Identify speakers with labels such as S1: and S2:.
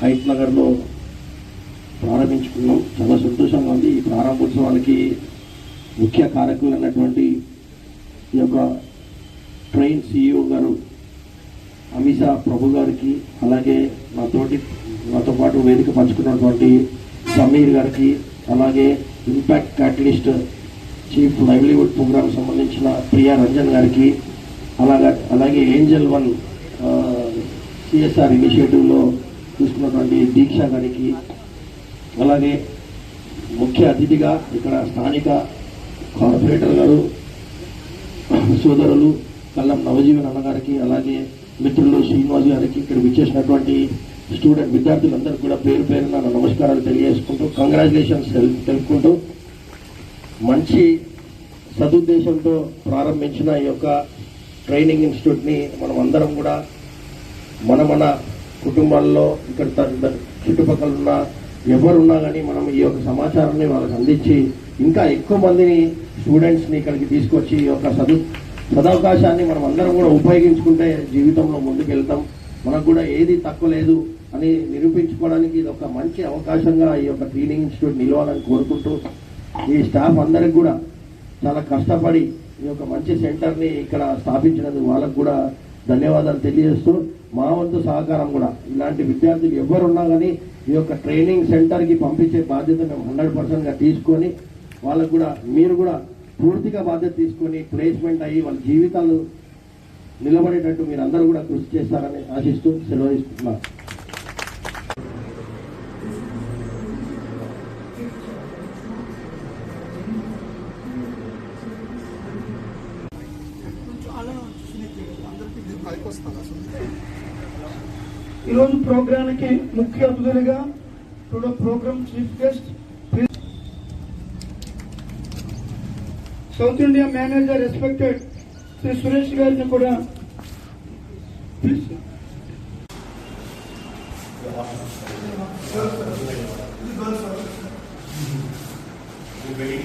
S1: Height నగర్లో ప్రారంభించుకున్నాం. చాలా సంతోషంగా ఉంది. ఈ ప్రారంభోత్సవానికి ముఖ్య కారకులైనటువంటి ఈ యొక్క ట్రైన్ సిఇఓ గారు అమిషా ప్రభు గారికి అలాగే నాతోటి నాతో పాటు వేదిక పంచుకున్నటువంటి సమీర్ గారికి అలాగే impact catalyst chief livelihood program సంబంధించిన ప్రియా రంజన్ గారికి అలాగే అలాగే ఏంజల్ వన్ సిఎస్ఆర్ ఇనిషియేటివ్లో తీసుకున్నటువంటి దీక్ష గారికి అలాగే ముఖ్య అతిథిగా ఇక్కడ స్థానిక కార్పొరేటర్ గారు సోదరులు కల్లం నవజీవన్ అన్నగారికి అలాగే మిత్రులు శ్రీనివాస్ గారికి ఇక్కడ విచ్చేసినటువంటి స్టూడెంట్ విద్యార్థులందరికీ కూడా పేరు పేరున నమస్కారాలు తెలియజేసుకుంటూ కంగ్రాచులేషన్స్ తెలుపుకుంటూ మంచి సదుద్దేశంతో ప్రారంభించిన ఈ యొక్క ట్రైనింగ్ ఇన్స్టిట్యూట్ని మనం అందరం కూడా మన మన కుటుంబాల్లో ఇక్కడ చుట్టుపక్కల ఉన్న ఎవరున్నా కానీ మనం ఈ యొక్క సమాచారాన్ని వాళ్ళకి అందించి ఇంకా ఎక్కువ మందిని స్టూడెంట్స్ని ఇక్కడికి తీసుకొచ్చి ఈ యొక్క సదు సదవకాశాన్ని మనం అందరం కూడా ఉపయోగించుకుంటే జీవితంలో ముందుకు వెళ్తాం మనకు కూడా ఏది తక్కువ లేదు అని నిరూపించుకోవడానికి ఇది ఒక మంచి అవకాశంగా ఈ యొక్క ట్రైనింగ్ ఇన్స్టిట్యూట్ నిలవాలని కోరుకుంటూ ఈ స్టాఫ్ అందరికి కూడా చాలా కష్టపడి ఈ యొక్క మంచి సెంటర్ని ఇక్కడ స్థాపించినందుకు వాళ్ళకు కూడా ధన్యవాదాలు తెలియజేస్తూ మా వంతు సహకారం కూడా. ఇలాంటి విద్యార్థులు ఎవరున్నా కానీ ఈ యొక్క ట్రైనింగ్ సెంటర్కి పంపించే బాధ్యత మేము హండ్రెడ్ పర్సెంట్గా తీసుకొని వాళ్ళకు కూడా మీరు కూడా పూర్తిగా బాధ్యత తీసుకొని ప్లేస్మెంట్ అయ్యి వాళ్ళ జీవితాలు నిలబడేటట్టు మీరు అందరూ కూడా కృషి చేస్తారని ఆశిస్తూ సెలవు తీసుకుంటున్నాను
S2: ఈరోజు ప్రోగ్రాంకి ముఖ్య అతిథులుగా pro- programme chief guest South India manager respected Shri Suresh గారిని కూడా ప్లీజ్
S3: Very,